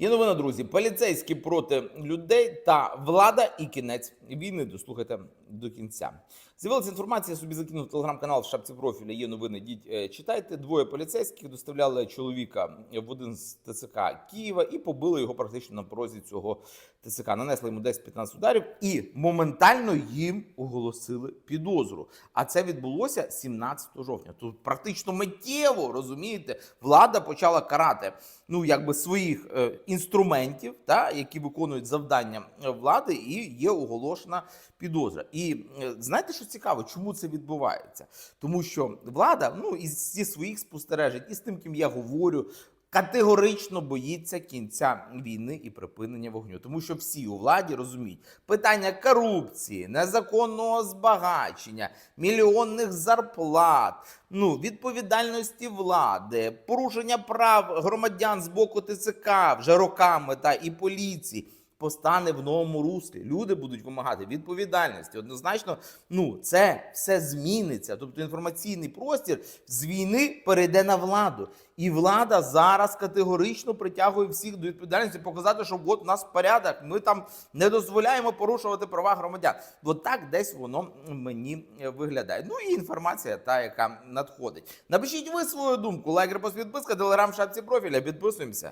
Є новина, друзі. Поліцейські проти людей та влада і кінець війни. Дослухайте до кінця. З'явилася інформація. Я собі закинув телеграм-канал в шапці профіля. Є новини. Діть е, читайте. Двоє поліцейських доставляли чоловіка в один з ТЦК Києва і побили його практично на порозі цього ТЦК. Нанесли йому 10-15 ударів і моментально їм оголосили підозру. А це відбулося 17 жовтня. Тут практично миттєво розумієте, влада почала карати ну якби своїх е, інструментів, та які виконують завдання е, влади, і є оголошена підозра. І е, знаєте, що цікаво, чому це відбувається? Тому що влада, ну із зі своїх спостережень, і з тим, ким я говорю. Категорично боїться кінця війни і припинення вогню, тому що всі у владі розуміють питання корупції, незаконного збагачення, мільйонних зарплат, ну відповідальності влади, порушення прав громадян з боку ТЦК вже роками та і поліції. Постане в новому руслі. Люди будуть вимагати відповідальності. Однозначно, ну це все зміниться. Тобто інформаційний простір з війни перейде на владу, і влада зараз категорично притягує всіх до відповідальності, показати, що от у нас порядок. Ми там не дозволяємо порушувати права громадян. От так десь воно мені виглядає. Ну і інформація, та яка надходить. Напишіть ви свою думку. Лайк, репост, підписка, телеграм, шапці профіля. Підписуємося.